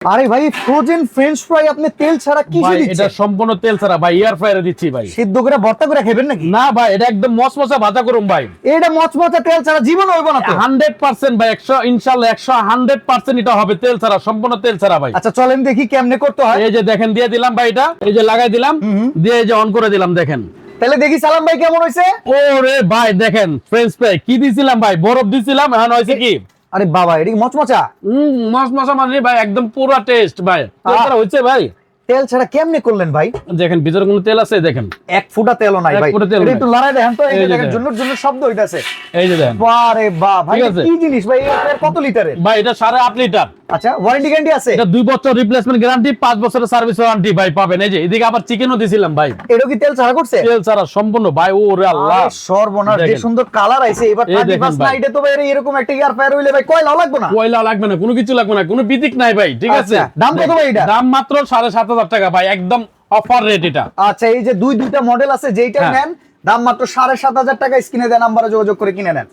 আরে ভাই frozen French fry আপনি তেল ছাড়া কি ভাই এটা সম্পূর্ণ তেল ছাড়া ভাই এয়ার ফ্রায়ারে দিচ্ছি ভাই। সিদ্ধ করে ভর্তা করে খাবেন নাকি? না ভাই এটা একদম মশমশা ভাজা করুন ভাই। এটা মচমচা তেল ছাড়া জীবন হইব না তো। হান্ড্রেড পার্সেন্ট ভাই একশো ইনশাল্লাহ একশো হান্ড্রেড পার্সেন্ট এটা হবে তেল ছাড়া সম্পূর্ণ তেল ছাড়া ভাই। আচ্ছা চলেন দেখি কেমনে করতে হয়। এই যে দেখেন দিয়ে দিলাম ভাই এটা এই যে লাগাই দিলাম দিয়ে এই যে অন করে দিলাম দেখেন। তাহলে দেখি সালাম ভাই কেমন হয়েছে ওরে ভাই দেখেন ফ্রেঞ্চ ফ্রাই কি দিছিলাম ভাই? বরফ দিছিলাম এখন হয়েছে কি? আরে বাবা এটা কি মচমচা? হুম মচমচা মানে ভাই একদম পুরো টেস্ট ভাই। তোরা হচ্ছে ভাই? তেল ছাড়া কেমনে করলেন ভাই? দেখেন ভিতরে কোনো তেল আছে? দেখেন। এক ফুটা তেলও নাই ভাই। ফুটা তেল এটা একটু লড়াই দেখেন তো এই দেখেন। জন্য জন্য শব্দ হইতাছে। এই যে দেখেন। বারে বা ভাই। কি জিনিস ভাই এর কত লিটারের ভাই এটা সাড়ে আট লিটার আচ্ছা ওয়ারেন্টি গ্যারান্টি আছে? এটা দুই বছর রিপ্লেসমেন্ট গ্যারান্টি পাঁচ বছরের সার্ভিস ওয়ারেন্টি ভাই পাবেন। এই যে এদিকে আবার চিকেনও দিছিলাম ভাই। এটা কি তেল ছাড়া করছে? তেল ছাড়া সম্পূর্ণ ভাই ও আল্লাহ। সর্বনাশ যে সুন্দর কালার আইছে এবার থার্টি দেখেন ফার্স্ট ভাই। তো ভাই এরকম একটা ইয়ার ফায়ার হইলে ভাই কয়লা লাগবে না? কয়লা লাগবে না কোনো কিছু লাগবে না কোনো বিদিক নাই ভাই ঠিক আছে? আচ্ছা, দাম কত ভাই এটা? দাম মাত্র সাড়ে সাত হাজার টাকা ভাই একদম অফার রেট এটা। আচ্ছা এই যে দুই দুইটা মডেল আছে যেইটা হ্যাঁ। নেন দাম মাত্র সাড়ে সাত হাজার টাকা স্ক্রিনে দেন নাম্বারে যোগাযোগ করে কিনে নেন।